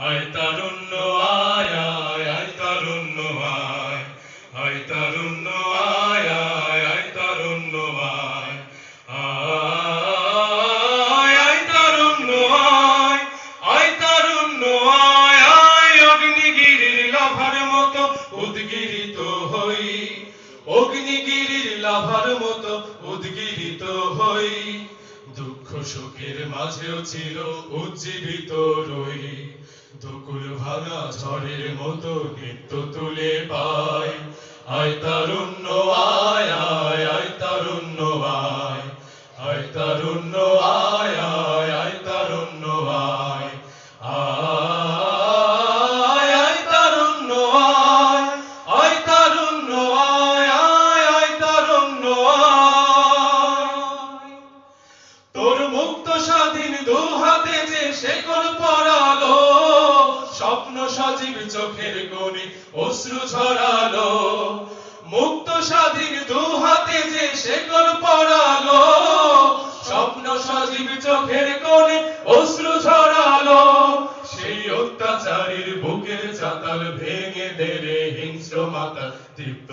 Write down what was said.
আয় তারুণ্য আয় আয় হই, অগ্নিগিরির লাভার মতো উদ্গিরিত হই, দুঃখ সুখের মাঝেও ছিল উজ্জীবিত রই ঝড়ের মতো নিত্য তুলে পাই আয় তারুণ্য, আয় আয় আয় তারুণ্য, আয়। আয় তারুণ্য, আয় আয় আয় তারুণ্য, আয়। তোর মুক্ত স্বাধীন দু হাতে যে পরালো স্বপ্ন সজীব চোখের কোণে অশ্রু ছড়ালো। মুক্ত স্বাধীন দু হাতে যে শেকল পড়ালো। স্বপ্ন সজীব চোখের কোণে অশ্রু ছড়ালো। সেই অত্যাচারীর বুকের চাতাল ভেঙে দেরে হিংস্র মাতা তৃপ্ত